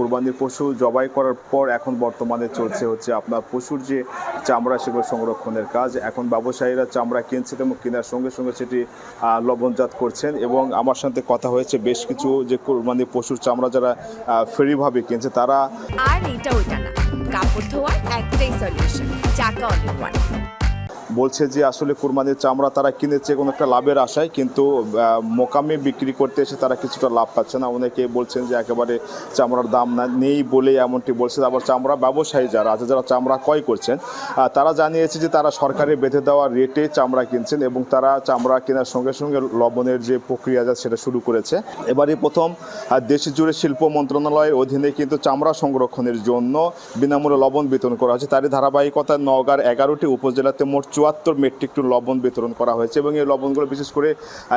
কুরবানির পশু জবাই করার পর এখন বর্তমানে চলছে হচ্ছে আপনার পশুর যে চামড়া সেগুলো সংরক্ষণের কাজ। এখন ব্যবসায়ীরা চামড়া কিনছেন এবং কেনার সঙ্গে সঙ্গে সেটি লবণজাত করছেন এবং আমার সাথে কথা হয়েছে বেশ কিছু যে কুরবানির পশুর চামড়া যারা ফেরিভাবে কিনছে তারা আর এটা ওইটা না। কাপড় ধোয়ার একটাই সলিউশন চাকা অনেক বলছে যে আসলে কুরবানির চামড়া তারা কিনেছে কোনো একটা লাভের আশায়, কিন্তু মোকামে বিক্রি করতে এসে তারা কিছুটা লাভ পাচ্ছে না। অনেকে বলছেন যে একেবারে চামড়ার দাম নেই বলে এমনটি বলছেন আবার চামড়া ব্যবসায়ী যারা আছে, যারা চামড়া ক্রয় করছেন তারা জানিয়েছে যে তারা সরকারের বেঁধে দেওয়া রেটে চামড়া কিনছেন এবং তারা চামড়া কেনার সঙ্গে সঙ্গে লবণের যে প্রক্রিয়াজাত সেটা শুরু করেছে। এবারই প্রথম দেশ জুড়ে শিল্প মন্ত্রণালয়ের অধীনে কিন্তু চামড়া সংরক্ষণের জন্য বিনামূল্যে লবণ বিতরণ করা হয়েছে। তারই ধারাবাহিকতায় নওগাঁর এগারোটি উপজেলাতে মোট চুয়াত্তর মেট্রিক টন লবণ বিতরণ করা হয়েছে এবং এই লবণগুলো বিশেষ করে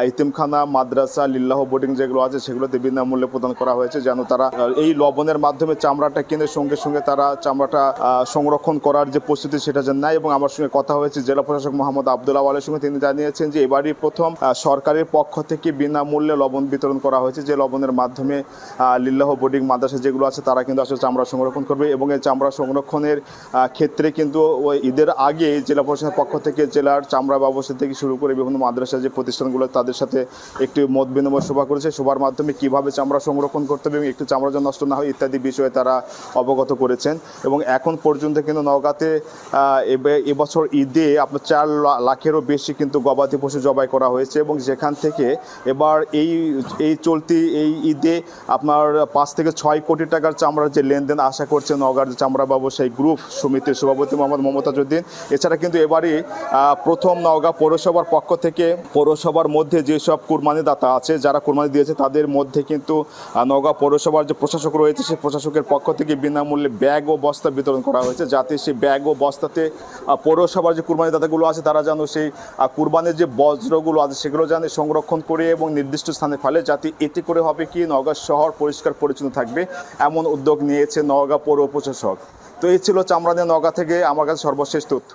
ইতিমখানা, মাদ্রাসা, লিল্লাহ, বোর্ডিং যেগুলো আছে সেগুলোতে বিনামূল্যে প্রদান করা হয়েছে যেন তারা এই লবণের মাধ্যমে চামড়াটা কিনে সঙ্গে সঙ্গে তারা চামড়াটা সংরক্ষণ করার যে প্রস্তুতি সেটা যেন নেয় এবং আমার সঙ্গে কথা হয়েছে জেলা প্রশাসক মোহাম্মদ আবদুল্লাহ আলের সঙ্গে, তিনি জানিয়েছেন যে এবারই প্রথম সরকারের পক্ষ থেকে বিনামূল্যে লবণ বিতরণ করা হয়েছে যে লবণের মাধ্যমে লিল্লাহ, বোর্ডিং, মাদ্রাসা যেগুলো আছে তারা কিন্তু আসলে চামড়া সংরক্ষণ করবে এবং এই চামড়া সংরক্ষণের ক্ষেত্রে কিন্তু ওই ঈদের আগে জেলা প্রশাসনের পক্ষ থেকে জেলার চামড়া ব্যবস্থা থেকে শুরু করে বিভিন্ন মাদ্রাসা যে প্রতিষ্ঠানগুলো, তাদের সাথে একটি মত বিনিময় সভা করেছে। সভার মাধ্যমে কীভাবে চামড়া সংরক্ষণ করতে হবে এবং একটু চামড়া যেন নষ্ট না হয়, ইত্যাদি বিষয়ে তারা অবগত করেছেন। এবং এখন পর্যন্ত কিন্তু নওগাঁতে এবছর ঈদে আপনার চার লাখেরও বেশি কিন্তু গবাদি পশু জবাই করা হয়েছে এবং যেখান থেকে এবার এই এই চলতি, এই ঈদে আপনার পাঁচ থেকে ছয় কোটি টাকার চামড়ার যে লেনদেন, আশা করছে নওগাঁর চামড়া ব্যবসায়ী গ্রুপ সমিতির সভাপতি মোহাম্মদ মমতাজুদ্দিন এছাড়া কিন্তু এবারই প্রথম নওগাঁ পৌরসভার পক্ষ থেকে পৌরসভার মধ্যে যেসব কুরবানি দাতা আছে, যারা কুরবানি দিয়েছে, তাদের মধ্যে কিন্তু নওগাঁ পৌরসভার যে প্রশাসক রয়েছে, সেই প্রশাসকের পক্ষ থেকে বিনামূল্যে ব্যাগ ও বস্তা বিতরণ করা হয়েছে, যাতে সেই ব্যাগ ও বস্তাতে পৌরসভার যে কুরবানি দাতাগুলো আছে, তারা যেন সেই কুরবানির যে বজ্রগুলো আছে, সেগুলো যেন সংরক্ষণ করে এবং নির্দিষ্ট স্থানে ফেলে, যাতে এতে করে হবে কি, নওগাঁ শহর পরিষ্কার পরিচ্ছন্ন থাকবে, এমন উদ্যোগ নিয়েছে নওগাঁ পৌর প্রশাসক। তো এই ছিল চামড়া নিয়ে নওগাঁ থেকে, আমার কাছে সর্বশেষ তথ্য।